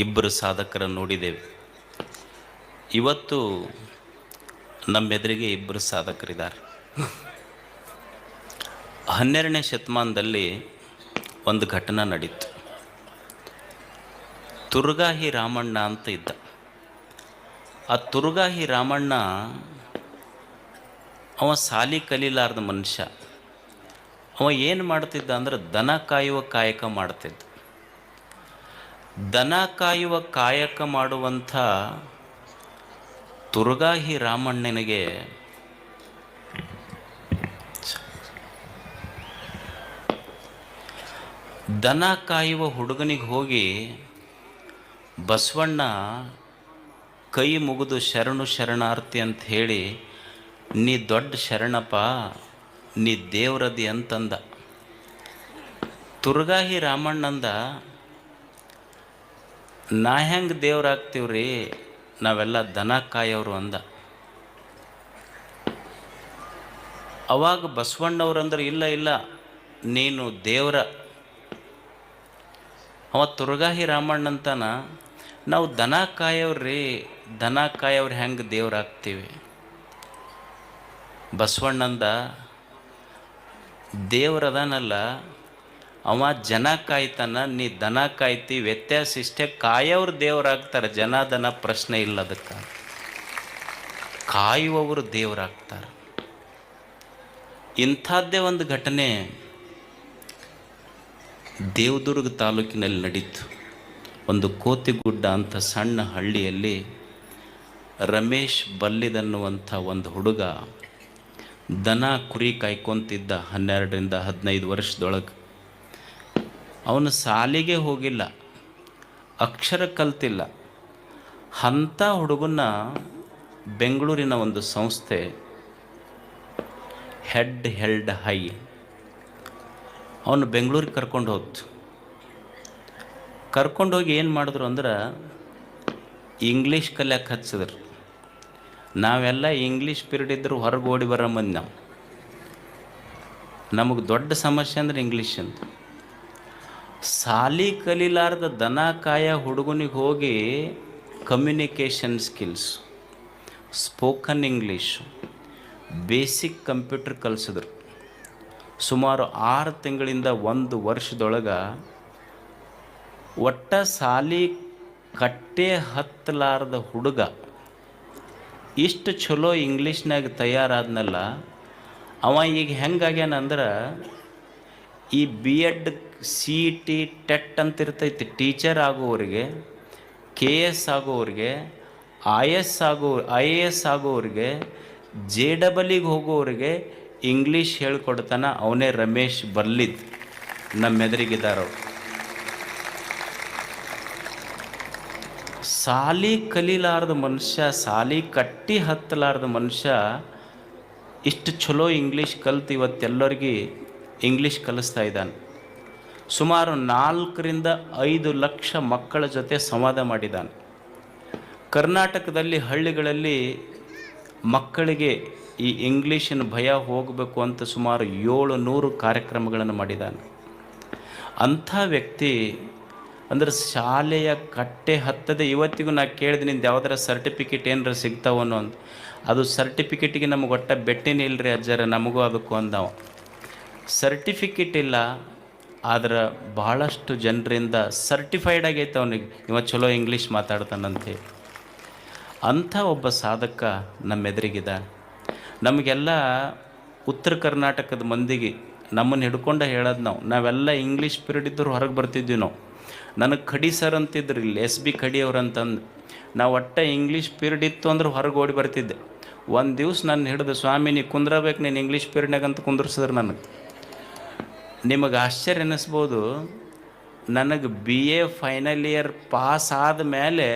ಇಬ್ಬರು ಸಾಧಕರನ್ನು ನೋಡಿದ್ದೇವೆ. ಇವತ್ತು ನಮ್ಮೆದುರಿಗೆ ಇಬ್ಬರು ಸಾಧಕರಿದ್ದಾರೆ. ಹನ್ನೆರಡನೇ ಶತಮಾನದಲ್ಲಿ ಒಂದು ಘಟನೆ ನಡೀತು. ತುರ್ಗಾಹಿ ರಾಮಣ್ಣ ಅಂತ ಇದ್ದ. ಆ ತುರ್ಗಾಹಿ ರಾಮಣ್ಣ ಅವ ಸಾಲಿ ಕಲೀಲಾರ್ದ ಮನುಷ್ಯ. ಅವ ಏನು ಮಾಡ್ತಿದ್ದ ಅಂದ್ರೆ ದನ ಕಾಯುವ ಕಾಯಕ ಮಾಡ್ತಿದ್ದ. ದನ ಕಾಯುವ ಕಾಯಕ ಮಾಡುವಂಥ ತುರ್ಗಾಹಿ ರಾಮಣ್ಣನಿಗೆ ದನ ಕಾಯುವ ಹುಡುಗನಿಗೆ ಹೋಗಿ ಬಸವಣ್ಣ ಕೈ ಮುಗಿದು ಶರಣು ಶರಣಾರ್ಥಿ ಅಂತ ಹೇಳಿ, ನೀ ದೊಡ್ಡ ಶರಣಪ್ಪ, ನೀ ದೇವ್ರದಿ ಅಂತಂದ. ತುರ್ಗಾಹಿ ರಾಮಣ್ಣಂದ ನಾ ಹೆಂಗೆ ದೇವ್ರಾಗ್ತೀವ್ರಿ ನಾವೆಲ್ಲ ದನ ಕಾಯೋರು ಅಂದ. ಅವಾಗ ಬಸವಣ್ಣವ್ರಂದ್ರೆ ಇಲ್ಲ ಇಲ್ಲ, ನೀನು ದೇವರ. ಅವ ತುರ್ಗಾಹಿ ರಾಮಣ್ಣಂತನ, ನಾವು ದನ ಕಾಯವ್ರಿ ದನ ಕಾಯವ್ರು ಹೆಂಗೆ ದೇವ್ರಾಗ್ತೀವಿ ಬಸವಣ್ಣಂದ ದೇವ್ರದನಲ್ಲ ಅವ ಜನ ಕಾಯ್ತಾನ, ನೀ ದನ ಕಾಯ್ತಿ, ವ್ಯತ್ಯಾಸ ಇಷ್ಟೇ ಕಾಯೋರು ದೇವರಾಗ್ತಾರೆ. ಜನ, ದನ ಪ್ರಶ್ನೆ ಇಲ್ಲ ಅದಕ್ಕೆ. ಕಾಯುವವರು ದೇವರಾಗ್ತಾರೆ. ಇಂಥದ್ದೇ ಒಂದು ಘಟನೆ ದೇವದುರ್ಗ ತಾಲೂಕಿನಲ್ಲಿ ನಡೀತು. ಒಂದು ಕೋತಿಗುಡ್ಡ ಅಂತ ಸಣ್ಣ ಹಳ್ಳಿಯಲ್ಲಿ ರಮೇಶ್ ಬಲ್ಲಿದನ್ನುವಂಥ ಒಂದು ಹುಡುಗ ದನ ಕುರಿ ಕಾಯ್ಕೊತಿದ್ದ ಹನ್ನೆರಡರಿಂದ ಹದಿನೈದು ವರ್ಷದೊಳಗೆ. ಅವನು ಸಾಲಿಗೆ ಹೋಗಿಲ್ಲ, ಅಕ್ಷರ ಕಲ್ತಿಲ್ಲ. ಅಂಥ ಹುಡುಗನ್ನ ಬೆಂಗಳೂರಿನ ಒಂದು ಸಂಸ್ಥೆ ಹೆಡ್ ಹೆಲ್ಡ್ ಹೈ ಅವನು ಬೆಂಗಳೂರಿಗೆ ಕರ್ಕೊಂಡು ಹೋಗ್ತು. ಕರ್ಕೊಂಡೋಗಿ ಏನು ಮಾಡಿದ್ರು ಅಂದ್ರೆ ಇಂಗ್ಲೀಷ್ ಕಲಿಯಕ್ಕೆ ಹಚ್ಚಿದ್ರು. ನಾವೆಲ್ಲ ಇಂಗ್ಲೀಷ್ ಪೀರಿಯಡ್ ಇದ್ದರೂ ಹೊರಗೆ ಓಡಿ ಬರೋ ಮಂದಿ ನಾವು. ನಮಗೆ ದೊಡ್ಡ ಸಮಸ್ಯೆ ಅಂದ್ರೆ ಇಂಗ್ಲೀಷ್ ಅಂತ. ಸಾಲಿ ಕಲಿಲಾರ್ದ ದನ ಕಾಯ ಹುಡುಗನಿಗೆ ಹೋಗಿ communication skills spoken English basic computer ಕಲಿಸಿದ್ರು. ಸುಮಾರು ಆರು ತಿಂಗಳಿಂದ ಒಂದು ವರ್ಷದೊಳಗೆ ಒಟ್ಟ ಸಾಲಿ ಕಟ್ಟೆ ಹತ್ತಲಾರ್ದ ಹುಡುಗ ಇಷ್ಟು ಚಲೋ ಇಂಗ್ಲೀಷ್ನಾಗ ತಯಾರಾದ್ನಲ್ಲ, ಅವ ಈಗ ಹೆಂಗಾಗ್ಯಾನಂದ್ರೆ ಈ B Ed C T TET ಅಂತ ಇರ್ತೈತಿ ಟೀಚರ್ ಆಗೋವ್ರಿಗೆ ಕೆ ಎಸ್ ಆಗೋವ್ರಿಗೆ ಐ ಎಸ್ ಆಗೋ ಐ ಎ ಎಸ್ ಆಗೋವ್ರಿಗೆ ಜೆ ಡಬಲಿಗೆ ಹೋಗೋವ್ರಿಗೆ ಇಂಗ್ಲೀಷ್ ಹೇಳ್ಕೊಡ್ತಾನ ಅವನೇ ರಮೇಶ್ ಬರ್ಲಿದ್. ನಮ್ಮ ಎದುರಿಗಿದ್ದಾರವ್ರು ಸಾಲಿ ಕಲೀಲಾರ್ದ ಮನುಷ್ಯ, ಸಾಲಿ ಕಟ್ಟಿ ಹತ್ತಲಾರ್ದ ಮನುಷ್ಯ ಇಷ್ಟು ಚಲೋ ಇಂಗ್ಲೀಷ್ ಕಲ್ತು ಇವತ್ತೆಲ್ಲರಿಗೆ ಇಂಗ್ಲೀಷ್ ಕಲಿಸ್ತಾ ಇದ್ದಾನೆ ಸುಮಾರು ನಾಲ್ಕರಿಂದ ಐದು ಲಕ್ಷ ಮಕ್ಕಳ ಜೊತೆ ಸಂವಾದ ಮಾಡಿದ್ದಾನೆ. ಕರ್ನಾಟಕದಲ್ಲಿ ಹಳ್ಳಿಗಳಲ್ಲಿ ಮಕ್ಕಳಿಗೆ ಈ ಇಂಗ್ಲೀಷಿನ ಭಯ ಹೋಗಬೇಕು ಅಂತ ಸುಮಾರು ಏಳು ನೂರು ಕಾರ್ಯಕ್ರಮಗಳನ್ನು ಮಾಡಿದ್ದಾನೆ. ಅಂಥ ವ್ಯಕ್ತಿ ಅಂದ್ರೆ ಶಾಲೆಯ ಕಟ್ಟೆ ಹತ್ತದೆ ಇವತ್ತಿಗೂ ನಾನು ಕೇಳಿದೆ ನಿಂದು ಯಾವ್ದಾರ ಸರ್ಟಿಫಿಕೇಟ್ ಏನಾರ ಸಿಗ್ತಾವನೋ ಅಂತ ಅದು ಸರ್ಟಿಫಿಕೇಟಿಗೆ ನಮಗೆ ಒಟ್ಟ ಬೆಟ್ಟಿನೇ ಇಲ್ಲರಿ ಅಜ್ಜರ, ನಮಗೂ ಅದಕ್ಕೂ ಅಂದವ. ಸರ್ಟಿಫಿಕೇಟ್ ಇಲ್ಲ ಆದ್ರೆ ಭಾಳಷ್ಟು ಜನರಿಂದ ಸರ್ಟಿಫೈಡ್ ಆಗೈತೆ ಅವನಿಗೆ. ಇವ ಚಲೋ ಇಂಗ್ಲೀಷ್ ಮಾತಾಡ್ತಾನಂತೆ. ಅಂಥ ಒಬ್ಬ ಸಾಧಕ ನಮ್ಮ ಎದುರಿಗಿದ್ದಾನೆ ನಮಗೆಲ್ಲ ಉತ್ತರ ಕರ್ನಾಟಕದ ಮಂದಿಗೆ ನಮ್ಮನ್ನು ಹಿಡ್ಕೊಂಡು ಹೇಳೋದು ನಾವು. ನಾವೆಲ್ಲ ಇಂಗ್ಲೀಷ್ ಪೀರಿಯಡ್ ಇದ್ದರೂ ಹೊರಗೆ ಬರ್ತಿದ್ವಿ ನಾವು. ನನಗೆ ಖಡಿ ಸರ್ ಅಂತಿದ್ರು ಇಲ್ಲಿ, ಎಸ್ ಬಿ ಖಡಿ ಅವ್ರು ಅಂತಂದು. ನಾವು ಒಟ್ಟ ಇಂಗ್ಲೀಷ್ ಪೀರಿಯಡ್ ಇತ್ತು ಅಂದ್ರೆ ಹೊರಗೆ ಓಡಿ ಬರ್ತಿದ್ದೆ. ಒಂದು ದಿವ್ಸ ನಾನು ಹಿಡಿದು, ಸ್ವಾಮಿ, ನೀ ಕುಂದ್ರಬೇಕು, ನೀನು ಇಂಗ್ಲೀಷ್ ಪೀರಿಯಡ್ನಾಗ ಅಂತ ಕುಂದ್ರಸಿದ್ರು ನನಗೆ. ನಿಮಗೆ ಆಶ್ಚರ್ಯ ಅನ್ನಿಸ್ಬೋದು ನನಗೆ B A final year pass ಆದ ಮೇಲೆ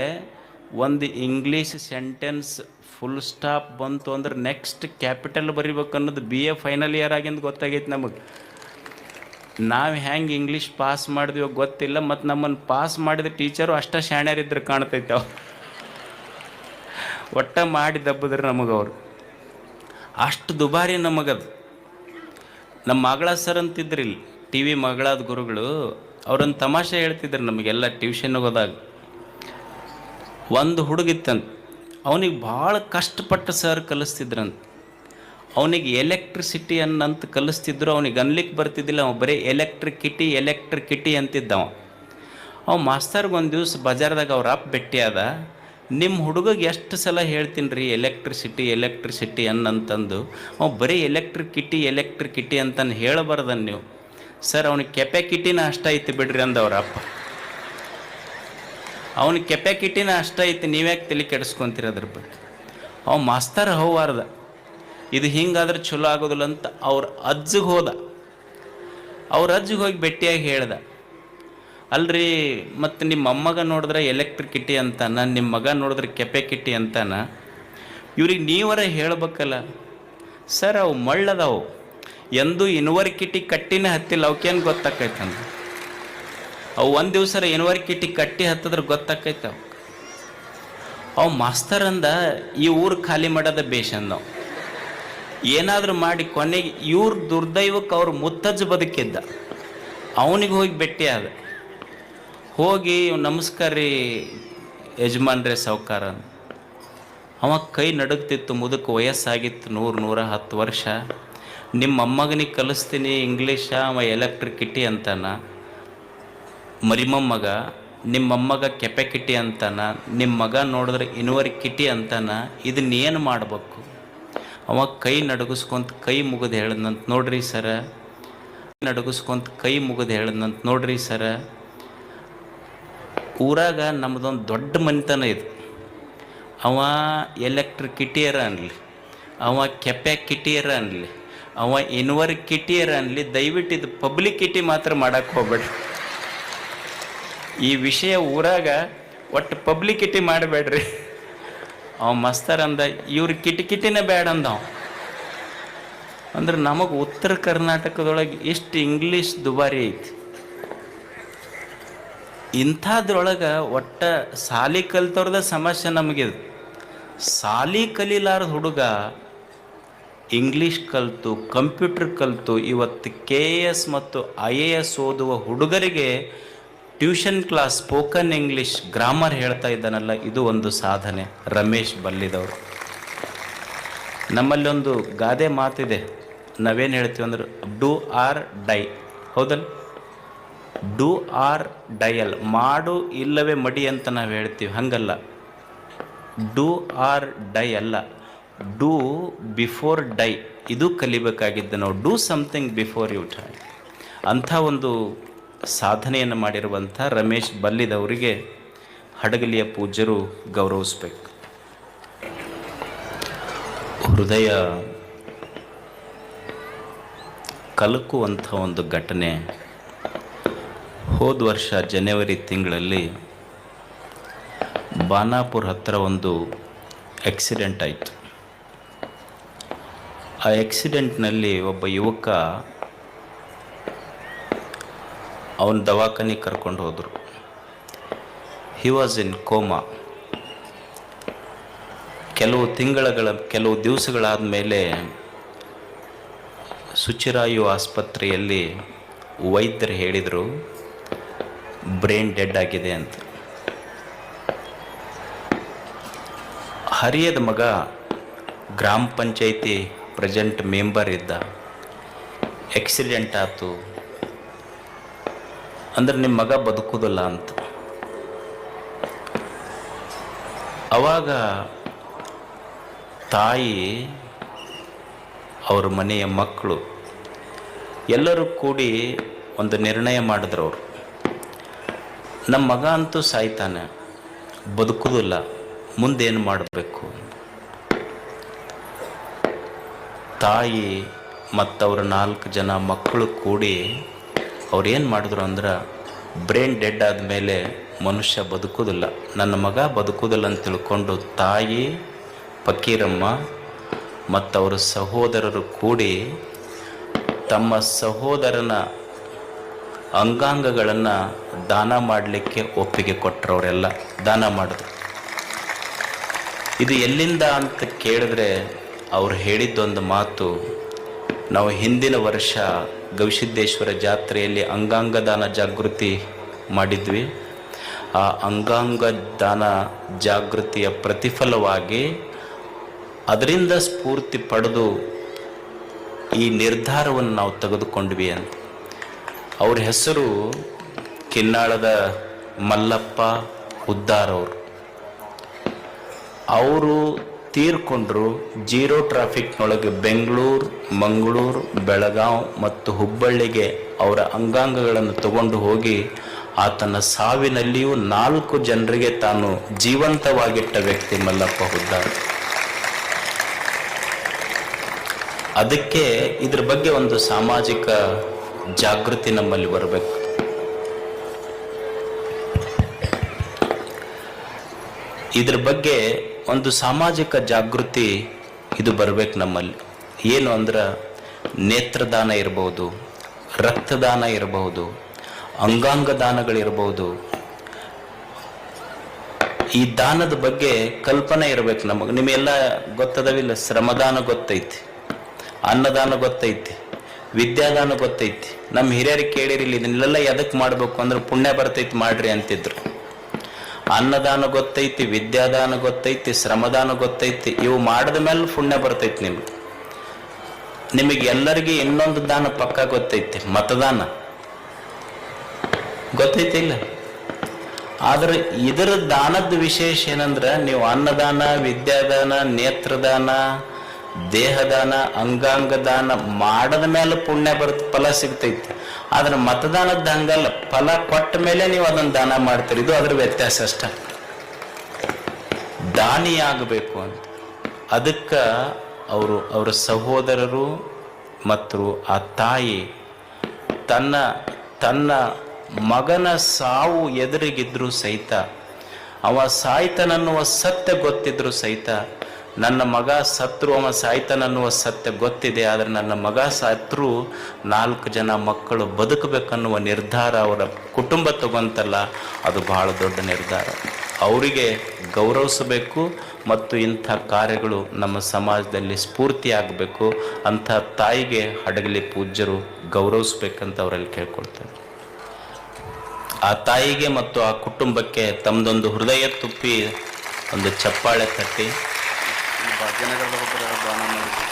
ಒಂದು ಇಂಗ್ಲೀಷ್ ಸೆಂಟೆನ್ಸ್ ಫುಲ್ ಸ್ಟಾಪ್ ಬಂತು ಅಂದ್ರೆ ನೆಕ್ಸ್ಟ್ ಕ್ಯಾಪಿಟಲ್ ಬರಿಬೇಕು ಅನ್ನೋದು ಬಿ ಎ ಫೈನಲ್ ಇಯರ್ ಆಗಿಂದು ಗೊತ್ತಾಗೈತೆ ನಮಗೆ. ನಾವು ಹೆಂಗೆ ಇಂಗ್ಲೀಷ್ ಪಾಸ್ ಮಾಡಿದ್ವೋ ಗೊತ್ತಿಲ್ಲ, ಮತ್ತು ನಮ್ಮನ್ನು ಪಾಸ್ ಮಾಡಿದ ಟೀಚರು ಅಷ್ಟ ಇದ್ರೆ ಕಾಣ್ತೈತೆ ಅವ್ರು. ಒಟ್ಟ ಮಾಡಿ ದಬ್ಬದ್ರು ನಮಗವ್ರು ಅಷ್ಟು ದುಬಾರಿ ನಮಗದು. ನಮ್ಮ ಮಗಳ ಸರ್ ಅಂತಿದ್ರಿ ಇಲ್ಲಿ. ಟಿ ವಿ ಮಗಳಾದ ಗುರುಗಳು ಅವ್ರೊಂದು ತಮಾಷೆ ಹೇಳ್ತಿದ್ರು ನಮಗೆಲ್ಲ ಟ್ಯೂಷನ್ಗೆ ಹೋದಾಗ. ಒಂದು ಹುಡುಗಿತ್ತಂತ. ಅವನಿಗೆ ಭಾಳ ಕಷ್ಟಪಟ್ಟು ಸರ್ ಕಲಿಸ್ತಿದ್ರಂತ. ಅವನಿಗೆ ಎಲೆಕ್ಟ್ರಿಸಿಟಿ ಅನ್ನಂತ ಕಲಿಸ್ತಿದ್ರು, ಅವನಿಗೆ ಅನ್ಲಿಕ್ಕೆ ಬರ್ತಿದ್ದಿಲ್ಲ, ಅವ ಬರೀ ಎಲೆಕ್ಟ್ರಿಕ್ ಕಿಟಿ ಅಂತಿದ್ದವ. ಅವ ಮಾಸ್ತರ್ಗೆ ಒಂದು ದಿವ್ಸ ಬಜಾರ್ದಾಗ ಅವ್ರ ಅಪ್ಪ ಆದ ನಿಮ್ಮ ಹುಡುಗಗೆ ಎಷ್ಟು ಸಲ ಹೇಳ್ತೀನಿ ರೀ ಎಲೆಕ್ಟ್ರಿಸಿಟಿ ಎಲೆಕ್ಟ್ರಿಸಿಟಿ ಅನ್ನಂತಂದು, ಅವ ಬರೀ ಎಲೆಕ್ಟ್ರಿಕಿಟಿ ಎಲೆಕ್ಟ್ರಿಕಿಟಿ ಅಂತಂದು ಹೇಳಬಾರ್ದನ್ ನೀವು. ಸರ್, ಅವನಿಗೆ ಕೆಪ್ಯಾಕಿಟಿನ ಅಷ್ಟ ಐತಿ ಬಿಡ್ರಿ ಅಂದವ್ರ ಅಪ್ಪ. ಅವನಿಗೆ ಕೆಪ್ಯಾಕಿಟಿನ ಅಷ್ಟ ಐತಿ ನೀವ್ಯಾಕೆ ತಲೆ ಕೆಡಿಸ್ಕೊಂತೀರ ಅದ್ರ ಬಗ್ಗೆ? ಅವ ಮಾಸ್ತರ್ ಹೋಗಾರ್ದ ಇದು ಹಿಂಗಾದ್ರೆ ಚಲೋ ಆಗೋದಿಲ್ಲ ಅಂತ ಅವ್ರ ಅಜ್ಜಿಗೆ ಹೋದ. ಅವ್ರ ಅಜ್ಜಿಗೆ ಹೋಗಿ ಭೇಟಿಯಾಗಿ ಹೇಳ್ದ. ಅಲ್ರಿ, ಮತ್ತು ನಿಮ್ಮ ಅಮ್ಮಗ ನೋಡಿದ್ರೆ ಎಲೆಕ್ಟ್ರಿಕಿಟಿ ಅಂತಾನ, ನಿಮ್ಮ ಮಗ ನೋಡಿದ್ರೆ ಕೆಪ್ಯಾಕಿಟಿ ಅಂತಾನ. ಇವ್ರಿಗೆ ನೀವರ ಹೇಳ್ಬೇಕಲ್ಲ. ಸರ್, ಅವು ಮಳ್ಳದವು. ಎಂದೂ ಇನ್ವರ್ಕಿಟಿ ಕಟ್ಟಿನೇ ಹತ್ತಿಲ್ಲ ಅವಕ್ಕೇನು ಗೊತ್ತಾಕೈತಂದ ಅವು ಒಂದು ದಿವ್ಸ ಇನ್ವರ್ಕಿಟಿ ಕಟ್ಟಿ ಹತ್ತಿದ್ರೆ ಗೊತ್ತಾಕೈತೆ ಅವು ಮಾಸ್ತರ್ ಅಂದ, ಈ ಊರು ಖಾಲಿ ಮಾಡೋದ ಬೇಷಂದ ನಾವು ಏನಾದರೂ ಮಾಡಿ ಕೊನೆಗೆ ಇವ್ರ ದುರ್ದೈವಕ್ಕೆ ಅವ್ರ ಮುತ್ತಜ್ಜು ಬದುಕಿದ್ದ. ಅವನಿಗೆ ಹೋಗಿ ಭೇಟಿ ಆದ. ಹೋಗಿ ನಮಸ್ಕಾರ ರೀ ಯಜಮಾನ್ರೆ ಸಾವುಕಾರ. ಅವ ಕೈ ನಡುಗ್ತಿತ್ತು ಮುದಕ್ಕೆ ವಯಸ್ಸಾಗಿತ್ತು ನೂರು, ನೂರ ಹತ್ತು ವರ್ಷ. ನಿಮ್ಮ ಅಮ್ಮಗನಿಗೆ ಕಲಿಸ್ತೀನಿ ಇಂಗ್ಲೀಷ, ಅವ ಎಲೆಕ್ಟ್ರಿಕಿಟಿ ಅಂತಾನ. ಮರಿಮೊಮ್ಮಗ ನಿಮ್ಮ ಕೆಪೆ ಕೆಪೆಕಿಟಿ ಅಂತಾನ. ನಿಮ್ಮ ಮಗ ನೋಡಿದ್ರೆ ಇನ್ವರ್ ಕಿಟಿ ಅಂತಾನ. ಇದನ್ನ ಏನು ಮಾಡ್ಬೇಕು? ಅವ ಕೈ ನಡಗಿಸ್ಕೊಂತ ಕೈ ಮುಗಿದು ಹೇಳ್ದಂತ, ನೋಡ್ರಿ ಸರ. ನಡಗಿಸ್ಕೊಂತ ಕೈ ಮುಗಿದು ಹೇಳಿದಂತ, ನೋಡ್ರಿ ಸರ. ಊರಾಗ ನಮ್ಮದೊಂದು ದೊಡ್ಡ ಮನೆತನ ಇದು. ಅವ ಎಲೆಕ್ಟ್ರಿಕ್ ಎಲೆಕ್ಟ್ರಿಕಿಟಿಯರ ಅನ್ಲಿ, ಅವ ಕೆಪ್ಯಾಕಿಟಿಯರ ಅನ್ಲಿ, ಅವ ಇನ್ವರ್ ಕಿಟಿಯರ ಅನ್ಲಿ ದಯವಿಟ್ಟು ಇದು ಪಬ್ಲಿಕಿಟಿ ಮಾತ್ರ ಮಾಡಕ್ಕೆ ಹೋಗ್ಬೇಡ್ರಿ. ಈ ವಿಷಯ ಊರಾಗ ಒಟ್ಟು ಪಬ್ಲಿಕಿಟಿ ಮಾಡಬೇಡ್ರಿ. ಅವ ಮಸ್ತರ್ ಅಂದ, ಇವ್ರು ಕಿಟಿ ಕಿಟಿನೇ ಬೇಡ ಅಂದ ಅಂದ್ರೆ ನಮಗೆ ಉತ್ತರ ಕರ್ನಾಟಕದೊಳಗೆ ಎಷ್ಟು ಇಂಗ್ಲೀಷ್ ದುಬಾರಿ ಐತಿ. ಇಂಥದ್ರೊಳಗೆ ಒಟ್ಟ ಸಾಲಿ ಕಲ್ತವ್ರದ ಸಮಸ್ಯೆ ನಮಗಿದು ಸಾಲಿ ಕಲೀಲಾರದ ಹುಡುಗ ಇಂಗ್ಲೀಷ್ ಕಲಿತು, ಕಂಪ್ಯೂಟರ್ ಕಲಿತು, ಇವತ್ತು ಕೆ ಎ ಎಸ್ ಮತ್ತು ಐ ಎ ಎಸ್ ಓದುವ ಹುಡುಗರಿಗೆ tuition class, spoken English, grammar ಹೇಳ್ತಾ ಇದ್ದಾನಲ್ಲ, ಇದು ಒಂದು ಸಾಧನೆ. ರಮೇಶ್ ಬಲ್ಲಿದವರು. ನಮ್ಮಲ್ಲಿ ಒಂದು ಗಾದೆ ಮಾತಿದೆ. ನಾವೇನು ಹೇಳ್ತೀವಿ ಅಂದ್ರೆ ಡೂ ಆರ್ ಡೈ ಹೌದಲ್ಲ? ಡೂ ಆರ್ ಡಯಲ್, ಮಾಡು ಇಲ್ಲವೇ ಮಡಿ ಅಂತ ನಾವು ಹೇಳ್ತೀವಿ, ಹಂಗಲ್ಲ. ಡು ಆರ್ ಡೈ ಅಲ್ಲ ಡೂ ಬಿಫೋರ್ ಡೈ, ಇದು ಕಲಿಬೇಕಾಗಿದ್ದು ನಾವು, do something before you die ಅಂಥ ಒಂದು ಸಾಧನೆಯನ್ನು ಮಾಡಿರುವಂಥ ರಮೇಶ್ ಬಲ್ಲಿದವರಿಗೆ ಹಡಗಲಿಯ ಪೂಜ್ಯರು ಗೌರವಿಸ್ಬೇಕು. ಹೃದಯ ಕಲಕುವಂಥ ಒಂದು ಘಟನೆ ಹೋದ ವರ್ಷ ಜನವರಿ ತಿಂಗಳಲ್ಲಿ ಬಾನಾಪುರ ಹತ್ತಿರ ಒಂದು ಆಕ್ಸಿಡೆಂಟ್ ಆಯಿತು. ಆ ಆಕ್ಸಿಡೆಂಟ್ನಲ್ಲಿ ಒಬ್ಬ ಯುವಕ ಅವನ ದವಾಖಾನೆ ಕರ್ಕೊಂಡು ಹೋದರು. ಹಿ ವಾಸ್ ಇನ್ ಕೋಮಾ ಕೆಲವು ತಿಂಗಳುಗಳ, ಕೆಲವು ದಿವಸಗಳಾದ ಮೇಲೆ ಸುಚಿರಾಯು ಆಸ್ಪತ್ರೆಯಲ್ಲಿ ವೈದ್ಯರು ಹೇಳಿದರು ಬ್ರೈನ್ ಡೆಡ್ ಆಗಿದೆ ಅಂತ. ಹರಿಯದ ಮಗ ಗ್ರಾಮ ಪಂಚಾಯಿತಿ ಪ್ರೆಸೆಂಟ್ ಮೆಂಬರ್ ಇದ್ದ. ಆಕ್ಸಿಡೆಂಟ್ ಆಯಿತು ಅಂದ್ರೆ ನಿಮ್ಮ ಮಗ ಬದುಕುವುದಿಲ್ಲ ಅಂತ. ಅವಾಗ ತಾಯಿ, ಅವ್ರ ಮನೆಯ ಮಕ್ಕಳು ಎಲ್ಲರೂ ಕೂಡಿ ಒಂದು ನಿರ್ಣಯ ಮಾಡಿದ್ರು ಅವರು. ನಮ್ಮ ಮಗ ಅಂತೂ ಸಾಯ್ತಾನೆ. ಬದುಕುವುದಿಲ್ಲ ಮುಂದೇನು ಮಾಡಬೇಕು? ತಾಯಿ ಮತ್ತವ್ರ ನಾಲ್ಕು ಜನ ಮಕ್ಕಳು ಕೂಡಿ ಅವ್ರೇನು ಮಾಡಿದ್ರು ಅಂದ್ರೆ ಬ್ರೈನ್ ಡೆಡ್ ಆದಮೇಲೆ ಮನುಷ್ಯ ಬದುಕೋದಿಲ್ಲ. ನನ್ನ ಮಗ ಬದುಕೋದಿಲ್ಲ ಅಂತ ತಿಳ್ಕೊಂಡು ತಾಯಿ, ಫಕೀರಮ್ಮ ಮತ್ತು ಅವರ ಸಹೋದರರು ಕೂಡಿ ತಮ್ಮ ಸಹೋದರನ ಅಂಗಾಂಗಗಳನ್ನು ದಾನ ಮಾಡಲಿಕ್ಕೆ ಒಪ್ಪಿಗೆ ಕೊಟ್ಟರವರೆಲ್ಲ ದಾನ ಮಾಡಿದ್ರು ಇದು ಎಲ್ಲಿಂದ ಅಂತ ಕೇಳಿದ್ರೆ ಅವ್ರು ಹೇಳಿದ್ದೊಂದು ಮಾತು, ನಾವು ಹಿಂದಿನ ವರ್ಷ ಗವಿಸಿದ್ದೇಶ್ವರ ಜಾತ್ರೆಯಲ್ಲಿ ಅಂಗಾಂಗ ದಾನ ಜಾಗೃತಿ ಮಾಡಿದ್ವಿ. ಆ ಅಂಗಾಂಗ ದಾನ ಜಾಗೃತಿಯ ಪ್ರತಿಫಲವಾಗಿ ಅದರಿಂದ ಸ್ಫೂರ್ತಿ ಪಡೆದು ಈ ನಿರ್ಧಾರವನ್ನು ನಾವು ತೆಗೆದುಕೊಂಡ್ವಿ ಅಂತ. ಅವ್ರ ಹೆಸರು ಕಿನ್ನಾಳದ ಮಲ್ಲಪ್ಪ ಉದ್ದಾರವ್ರು ಅವರು. ತೀರ್ಕೊಂಡ್ರು ಜೀರೋ ಟ್ರಾಫಿಕ್ನೊಳಗೆ ಬೆಂಗಳೂರು, ಮಂಗಳೂರು, ಬೆಳಗಾವ್ ಮತ್ತು ಹುಬ್ಬಳ್ಳಿಗೆ ಅವರ ಅಂಗಾಂಗಗಳನ್ನು ತಗೊಂಡು ಹೋಗಿ ಆತನ ಸಾವಿನಲ್ಲಿಯೂ ನಾಲ್ಕು ಜನರಿಗೆ ತಾನು ಜೀವಂತವಾಗಿಟ್ಟ ವ್ಯಕ್ತಿ ಮಲ್ಲಪ್ಪ ಹುದ್ದಾರ ಅದಕ್ಕೆ ಇದ್ರ ಬಗ್ಗೆ ಒಂದು ಸಾಮಾಜಿಕ ಜಾಗೃತಿ ನಮ್ಮಲ್ಲಿ ಬರಬೇಕು. ಇದ್ರ ಬಗ್ಗೆ ಒಂದು ಸಾಮಾಜಿಕ ಜಾಗೃತಿ ಇದು ಬರಬೇಕು ನಮ್ಮಲ್ಲಿ. ಏನು ಅಂದ್ರೆ ನೇತ್ರದಾನ ಇರಬಹುದು ರಕ್ತದಾನ ಇರಬಹುದು ಅಂಗಾಂಗ ದಾನಗಳಿರಬಹುದು ಈ ದಾನದ ಬಗ್ಗೆ ಕಲ್ಪನೆ ಇರಬೇಕು ನಮಗೆ. ನಿಮಗೆಲ್ಲ ಗೊತ್ತದವಿಲ್ಲ, ಶ್ರಮದಾನ ಗೊತ್ತೈತಿ, ಅನ್ನದಾನ ಗೊತ್ತೈತಿ. ವಿದ್ಯಾದಾನ ಗೊತ್ತೈತಿ. ನಮ್ಮ ಹಿರಿಯರಿಗೆ ಕೇಳಿರಿಲ್ಲ ಇದನ್ನೆಲ್ಲ ಎದಕ್ಕೆ ಮಾಡಬೇಕು ಅಂದ್ರೆ ಪುಣ್ಯ ಬರ್ತೈತಿ ಮಾಡ್ರಿ ಅಂತಿದ್ರು. ಅನ್ನದಾನ ಗೊತ್ತೈತಿ, ವಿದ್ಯಾದಾನ ಗೊತ್ತೈತಿ, ಶ್ರಮದಾನ ಗೊತ್ತೈತಿ, ಇವು ಮಾಡಿದ ಮೇಲೆ ಪುಣ್ಯ ಬರ್ತೈತಿ ನಿಮ್ಗೆ. ನಿಮಗೆ ಎಲ್ಲರಿಗೆ ಇನ್ನೊಂದು ದಾನ ಪಕ್ಕ ಗೊತ್ತೈತಿ, ಮತದಾನ. ಗೊತ್ತೈತಿ ಇಲ್ಲ? ಆದ್ರೆ ಇದರ ದಾನದ ವಿಶೇಷ ಏನಂದ್ರೆ ನೀವು ಅನ್ನದಾನ, ವಿದ್ಯಾದಾನ, ನೇತ್ರದಾನ ದೇಹದಾನ ಅಂಗಾಂಗ ದಾನ ಮಾಡದ ಮೇಲೆ ಪುಣ್ಯ ಬರುತ್ತೆ ಫಲ ಸಿಗ್ತೈತಿ. ಆದ್ರೆ ಮತದಾನದ ಹಂಗಲ್ಲ, ಫಲ ಕೊಟ್ಟ ಮೇಲೆ ನೀವು ಅದನ್ನ ದಾನ ಮಾಡ್ತೀರಿ. ಇದು ಅದ್ರ ವ್ಯತ್ಯಾಸ ಅಷ್ಟ. ದಾನಿಯಾಗಬೇಕು ಅಂತ. ಅದಕ್ಕೆ ಅವರು, ಅವರ ಸಹೋದರರು ಮತ್ತು ಆ ತಾಯಿ ತನ್ನ ತನ್ನ ಮಗನ ಸಾವು ಎದುರಿಗಿದ್ರು ಸಹಿತ, ಅವ ಸಾಯ್ತನನ್ನುವ ಸತ್ಯ ಗೊತ್ತಿದ್ರು ಸಹಿತ ನನ್ನ ಮಗ ಸತ್ರು ಅವ ಸಾಯ್ತಾನನ್ನುವ ಸತ್ಯ ಗೊತ್ತಿದೆ, ಆದರೆ ನನ್ನ ಮಗ ಸತ್ರು ನಾಲ್ಕು ಜನ ಮಕ್ಕಳು ಬದುಕಬೇಕನ್ನುವ ನಿರ್ಧಾರ ಅವರ ಕುಟುಂಬ ತಗೊಂತಲ್ಲ, ಅದು ಬಹಳ ದೊಡ್ಡ ನಿರ್ಧಾರ. ಅವರಿಗೆ ಗೌರವಿಸಬೇಕು ಮತ್ತು ಇಂಥ ಕಾರ್ಯಗಳು ನಮ್ಮ ಸಮಾಜದಲ್ಲಿ ಸ್ಫೂರ್ತಿಯಾಗಬೇಕು. ಅಂಥ ತಾಯಿಗೆ ಹಡಗಲಿ ಪೂಜ್ಯರು ಗೌರವಿಸ್ಬೇಕಂತ ಅವರಲ್ಲಿ ಕೇಳ್ಕೊಳ್ತಾರೆ ಆ ತಾಯಿಗೆ ಮತ್ತು ಆ ಕುಟುಂಬಕ್ಕೆ ತಮ್ಮದೊಂದು ಹೃದಯ ತುಪ್ಪಿ, ಒಂದು ಚಪ್ಪಾಳೆ ತಟ್ಟಿ ಈ ಭಜನೆಗಳ ದಾನ ಮಾಡಿದ್ರು